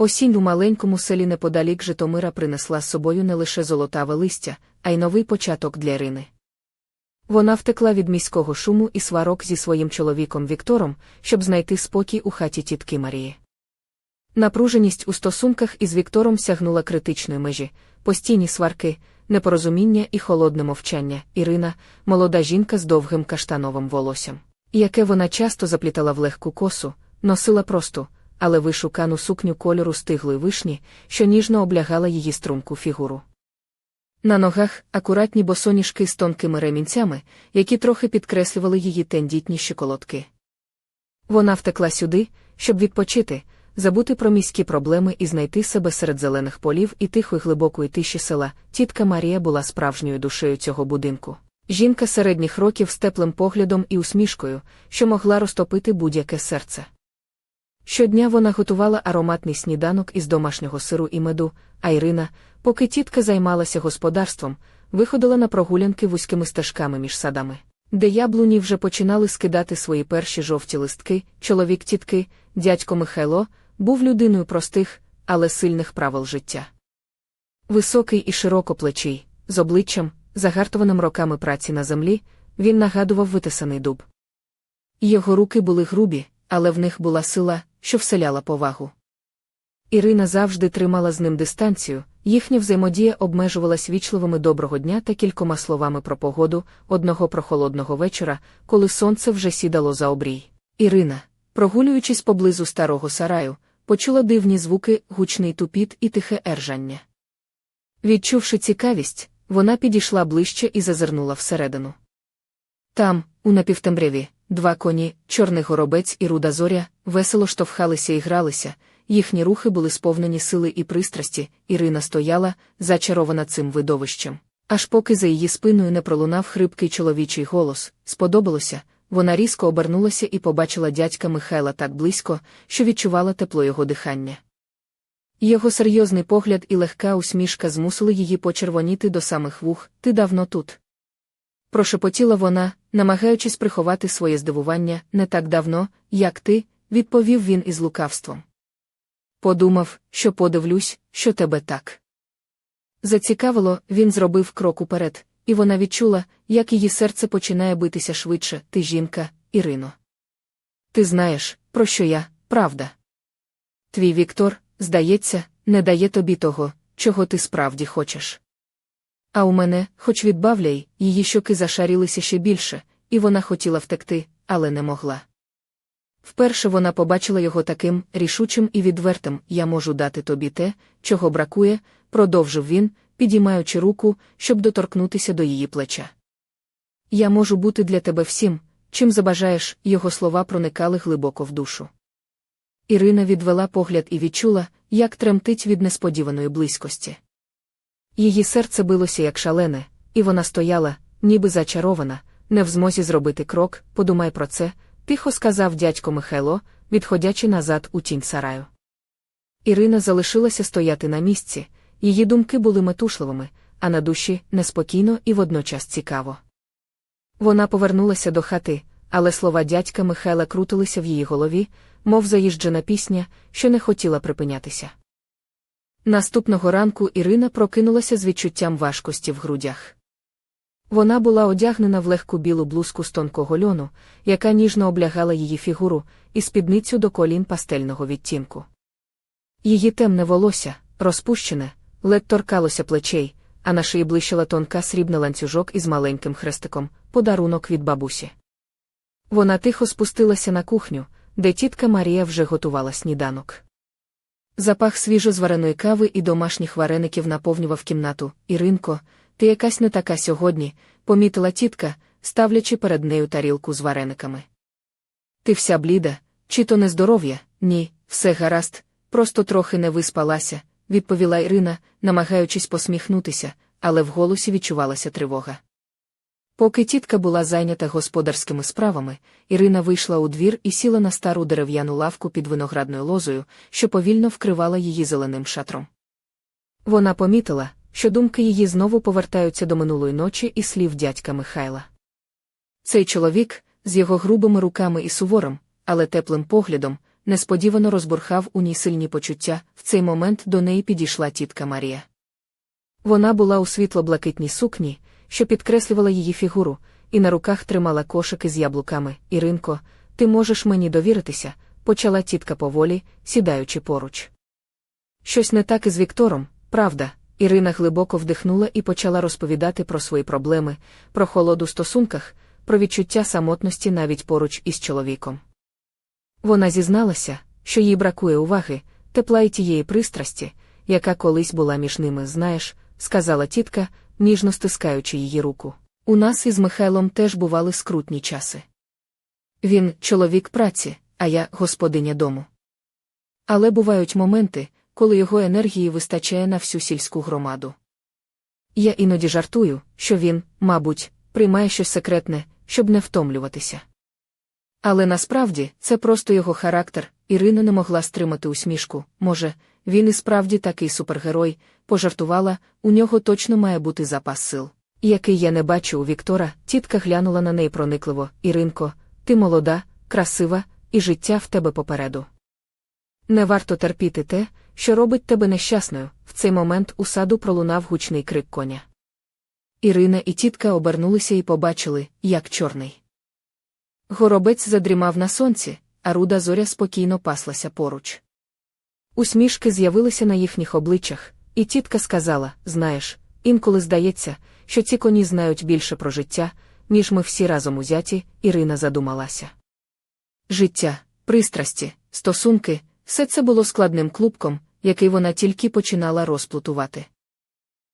Осінь у маленькому селі неподалік Житомира принесла з собою не лише золотаве листя, а й новий початок для Ірини. Вона втекла від міського шуму і сварок зі своїм чоловіком Віктором, щоб знайти спокій у хаті тітки Марії. Напруженість у стосунках із Віктором сягнула критичної межі, постійні сварки, непорозуміння і холодне мовчання. Ірина, молода жінка з довгим каштановим волоссям, яке вона часто заплітала в легку косу, носила просту, але вишукану сукню кольору стиглої вишні, що ніжно облягала її струнку фігуру. На ногах акуратні босоніжки з тонкими ремінцями, які трохи підкреслювали її тендітні щиколотки. Вона втекла сюди, щоб відпочити, забути про міські проблеми і знайти себе серед зелених полів і тихої глибокої тиші села. Тітка Марія була справжньою душею цього будинку. Жінка середніх років з теплим поглядом і усмішкою, що могла розтопити будь-яке серце. Щодня вона готувала ароматний сніданок із домашнього сиру і меду, а Ірина, поки тітка займалася господарством, виходила на прогулянки вузькими стежками між садами, де яблуні вже починали скидати свої перші жовті листки, чоловік тітки, дядько Михайло, був людиною простих, але сильних правил життя. Високий і широкоплечий, з обличчям, загартованим роками праці на землі, він нагадував витисаний дуб. Його руки були грубі, але в них була сила, що вселяла повагу. Ірина завжди тримала з ним дистанцію, їхня взаємодія обмежувалась вічливими доброго дня та кількома словами про погоду, одного прохолодного вечора, коли сонце вже сідало за обрій. Ірина, прогулюючись поблизу старого сараю, почула дивні звуки, гучний тупіт і тихе ержання. Відчувши цікавість, вона підійшла ближче і зазирнула всередину. Там, у напівтемряві, два коні, чорний горобець і руда зоря, весело штовхалися і гралися, їхні рухи були сповнені сили і пристрасті, Ірина стояла, зачарована цим видовищем. Аж поки за її спиною не пролунав хрипкий чоловічий голос, сподобалося, вона різко обернулася і побачила дядька Михайла так близько, що відчувала тепло його дихання. Його серйозний погляд і легка усмішка змусили її почервоніти до самих вух, ти давно тут. Прошепотіла вона, намагаючись приховати своє здивування не так давно, як ти, відповів він із лукавством. Подумав, що подивлюсь, що тебе так. Зацікавило, він зробив крок уперед, і вона відчула, як її серце починає битися швидше, ти жінка, Ірино. Ти знаєш, про що я, правда. Твій Віктор, здається, не дає тобі того, чого ти справді хочеш. А у мене, хоч відбавляй, її щоки зашарілися ще більше, і вона хотіла втекти, але не могла. Вперше вона побачила його таким рішучим і відвертим я можу дати тобі те, чого бракує, продовжив він, підіймаючи руку, щоб доторкнутися до її плеча. Я можу бути для тебе всім, чим забажаєш, його слова проникали глибоко в душу. Ірина відвела погляд і відчула, як тремтить від несподіваної близькості. Її серце билося як шалене, і вона стояла, ніби зачарована, не в змозі зробити крок, подумай про це, тихо сказав дядько Михайло, відходячи назад у тінь сараю. Ірина залишилася стояти на місці, її думки були метушливими, а на душі неспокійно і водночас цікаво. Вона повернулася до хати, але слова дядька Михайла крутилися в її голові, мов заїжджена пісня, що не хотіла припинятися. Наступного ранку Ірина прокинулася з відчуттям важкості в грудях. Вона була одягнена в легку білу блузку з тонкого льону, яка ніжно облягала її фігуру, і спідницю до колін пастельного відтінку. Її темне волосся, розпущене, ледь торкалося плечей, а на шиї блищала тонка срібна ланцюжок із маленьким хрестиком, подарунок від бабусі. Вона тихо спустилася на кухню, де тітка Марія вже готувала сніданок. Запах свіжозвареної кави і домашніх вареників наповнював кімнату. Іринко, ти якась не така сьогодні, помітила тітка, ставлячи перед нею тарілку з варениками. Ти вся бліда, чи то нездоров'я? Ні, все гаразд, просто трохи не виспалася, відповіла Ірина, намагаючись посміхнутися, але в голосі відчувалася тривога. Поки тітка була зайнята господарськими справами, Ірина вийшла у двір і сіла на стару дерев'яну лавку під виноградною лозою, що повільно вкривала її зеленим шатром. Вона помітила, що думки її знову повертаються до минулої ночі і слів дядька Михайла. Цей чоловік, з його грубими руками і суворим, але теплим поглядом, несподівано розбурхав у ній сильні почуття. В цей момент до неї підійшла тітка Марія. Вона була у світло-блакитній сукні, що підкреслювала її фігуру, і на руках тримала кошики з яблуками. Іринко, ти можеш мені довіритися, почала тітка поволі, сідаючи поруч. Щось не так із Віктором, правда. Ірина глибоко вдихнула і почала розповідати про свої проблеми, про холоду в стосунках, про відчуття самотності навіть поруч із чоловіком. Вона зізналася, що їй бракує уваги, тепла й тієї пристрасті, яка колись була між ними, знаєш, сказала тітка, ніжно стискаючи її руку. У нас із Михайлом теж бували скрутні часи. Він чоловік праці, а я господиня дому. Але бувають моменти, коли його енергії вистачає на всю сільську громаду. Я іноді жартую, що він, мабуть, приймає щось секретне, щоб не втомлюватися. Але насправді це просто його характер, Ірина не могла стримати усмішку. Може, він і справді такий супергерой, пожартувала, у нього точно має бути запас сил. Який я не бачу у Віктора, тітка глянула на неї проникливо, Іринко, ти молода, красива, і життя в тебе попереду. Не варто терпіти те, що робить тебе нещасною. В цей момент у саду пролунав гучний крик коня. Ірина і тітка обернулися і побачили, як чорний. Горобець задрімав на сонці, а руда зоря спокійно паслася поруч. Усмішки з'явилися на їхніх обличчях, і тітка сказала: Знаєш, інколи здається, що ці коні знають більше про життя, ніж ми всі разом узяті, Ірина задумалася. Життя, пристрасті, стосунки, все це було складним клубком, який вона тільки починала розплутувати.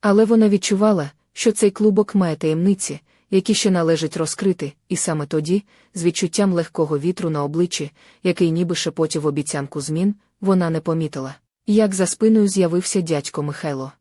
Але вона відчувала, що цей клубок має таємниці, які ще належить розкрити, і саме тоді, з відчуттям легкого вітру на обличчі, який ніби шепотів обіцянку змін, вона не помітила, як за спиною з'явився дядько Михайло.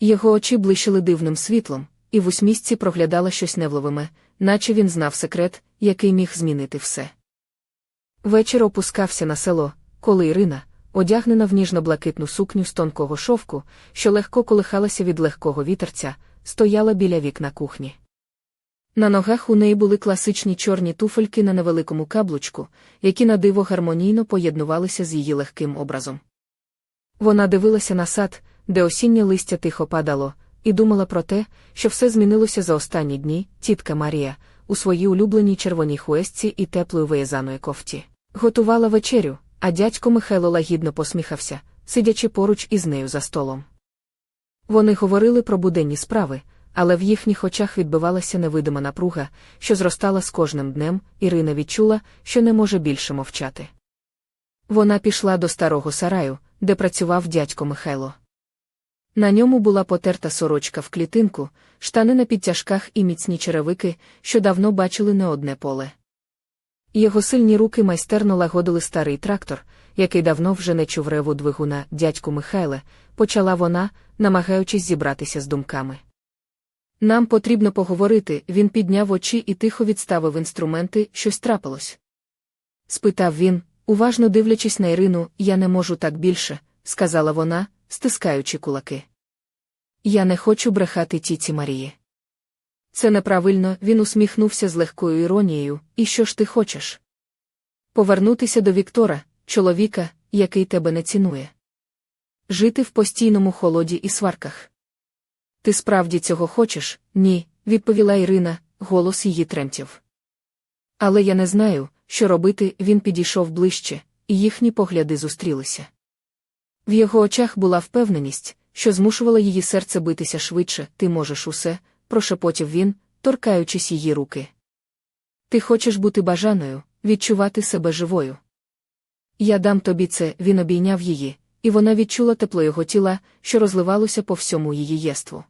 Його очі блищили дивним світлом, і в усмісці проглядала щось невловиме, наче він знав секрет, який міг змінити все. Вечір опускався на село, коли Ірина, одягнена в ніжно-блакитну сукню з тонкого шовку, що легко колихалася від легкого вітерця, стояла біля вікна кухні. На ногах у неї були класичні чорні туфельки на невеликому каблучку, які на диво гармонійно поєднувалися з її легким образом. Вона дивилася на сад, де осіннє листя тихо падало, і думала про те, що все змінилося за останні дні, тітка Марія, у своїй улюбленій червоній хуесці і теплої виязаної кофті. Готувала вечерю, а дядько Михайло лагідно посміхався, сидячи поруч із нею за столом. Вони говорили про буденні справи, але в їхніх очах відбивалася невидима напруга, що зростала з кожним днем, Ірина відчула, що не може більше мовчати. Вона пішла до старого сараю, де працював дядько Михайло. На ньому була потерта сорочка в клітинку, штани на підтяжках і міцні черевики, що давно бачили не одне поле. Його сильні руки майстерно лагодили старий трактор, який давно вже не чув реву двигуна дядьку Михайле, почала вона, намагаючись зібратися з думками. Нам потрібно поговорити, він підняв очі і тихо відставив інструменти, щось трапилось. Спитав він, уважно дивлячись на Ірину, я не можу так більше, сказала вона, стискаючи кулаки. Я не хочу брехати тіці Марії. Це неправильно, він усміхнувся з легкою іронією, і що ж ти хочеш? Повернутися до Віктора, чоловіка, який тебе не цінує. Жити в постійному холоді і сварках. Ти справді цього хочеш? Ні, відповіла Ірина, голос її тремтів. Але я не знаю, що робити, він підійшов ближче, і їхні погляди зустрілися. В його очах була впевненість, що змушувала її серце битися швидше, ти можеш усе, прошепотів він, торкаючись її руки. Ти хочеш бути бажаною, відчувати себе живою. Я дам тобі це, він обійняв її, і вона відчула тепло його тіла, що розливалося по всьому її єству.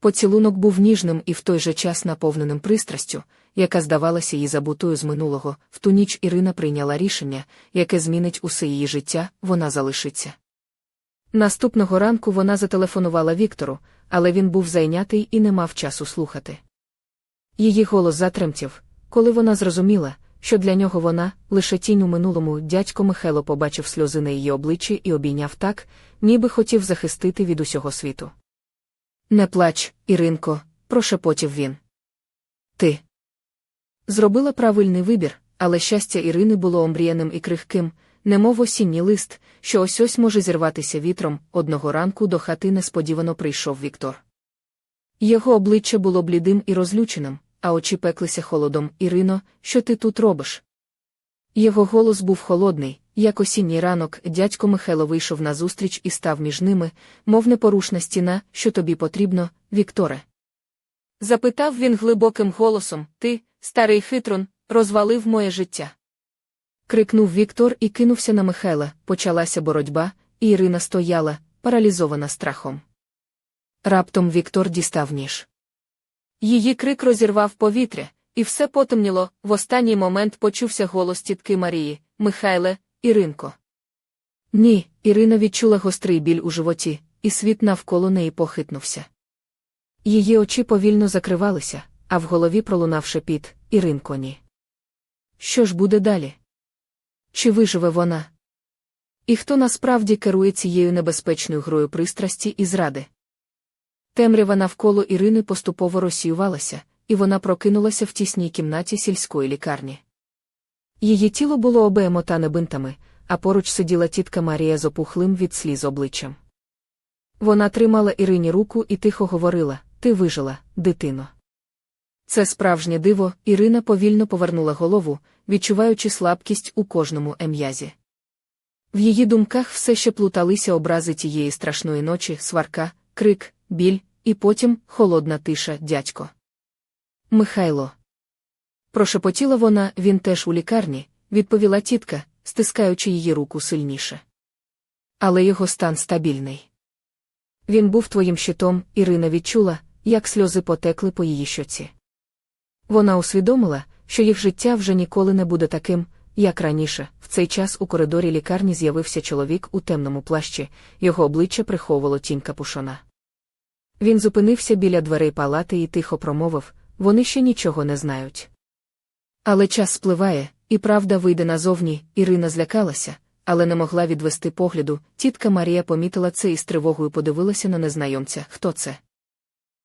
Поцілунок був ніжним і в той же час наповненим пристрастю, яка здавалася їй забутою з минулого. В ту ніч Ірина прийняла рішення, яке змінить усе її життя, вона залишиться. Наступного ранку вона зателефонувала Віктору, але він був зайнятий і не мав часу слухати. Її голос затремтів, коли вона зрозуміла, що для нього вона, лише тінь у минулому, дядько Михайло побачив сльози на її обличчі і обійняв так, ніби хотів захистити від усього світу. Не плач, Іринко, прошепотів він. Ти зробила правильний вибір, але щастя Ірини було омріяним і крихким, немов осінній лист, що ось ось може зірватися вітром, одного ранку до хати несподівано прийшов Віктор. Його обличчя було блідим і розлюченим, а очі пеклися холодом. Ірино, що ти тут робиш? Його голос був холодний, як осінній ранок, дядько Михайло вийшов назустріч і став між ними, мов непорушна стіна, що тобі потрібно, Вікторе. Запитав він глибоким голосом Ти, старий хитрон, розвалив моє життя. Крикнув Віктор і кинувся на Михайла, почалася боротьба, і Ірина стояла, паралізована страхом. Раптом Віктор дістав ніж. Її крик розірвав повітря, і все потемніло. В останній момент почувся голос тітки Марії Михайле, Іринко. Ні, Ірина відчула гострий біль у животі, і світ навколо неї похитнувся. Її очі повільно закривалися, а в голові пролунав шепіт Іринко, ні. Що ж буде далі? Чи виживе вона? І хто насправді керує цією небезпечною грою пристрасті і зради? Темрява навколо Ірини поступово розсіювалася, і вона прокинулася в тісній кімнаті сільської лікарні. Її тіло було обемотане бинтами, а поруч сиділа тітка Марія з опухлим від сліз обличчям. Вона тримала Ірині руку і тихо говорила Ти вижила, дитино. Це справжнє диво, Ірина повільно повернула голову, відчуваючи слабкість у кожному ем'язі. В її думках все ще плуталися образи тієї страшної ночі, сварка, крик, біль, і потім холодна тиша, дядько. Михайло. Прошепотіла вона, він теж у лікарні, відповіла тітка, стискаючи її руку сильніше. Але його стан стабільний. Він був твоїм щитом, Ірина відчула, як сльози потекли по її щоці. Вона усвідомила, що їх життя вже ніколи не буде таким, як раніше. В цей час у коридорі лікарні з'явився чоловік у темному плащі, його обличчя приховувало тінь капушона. Він зупинився біля дверей палати і тихо промовив вони ще нічого не знають. Але час спливає, і правда вийде назовні, Ірина злякалася, але не могла відвести погляду. Тітка Марія помітила це і з тривогою подивилася на незнайомця. Хто це?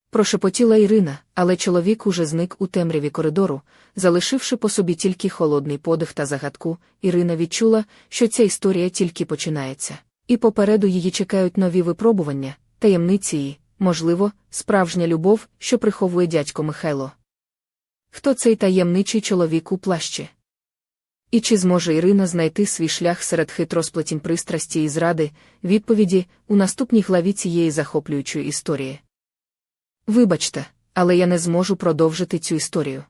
Прошепотіла Ірина, але чоловік уже зник у темряві коридору, залишивши по собі тільки холодний подих та загадку, Ірина відчула, що ця історія тільки починається. І попереду її чекають нові випробування, таємниці її, можливо, справжня любов, що приховує дядько Михайло. Хто цей таємничий чоловік у плащі? І чи зможе Ірина знайти свій шлях серед хитросплетінь пристрасті і зради, відповіді у наступній главі цієї захоплюючої історії? Вибачте, але я не зможу продовжити цю історію.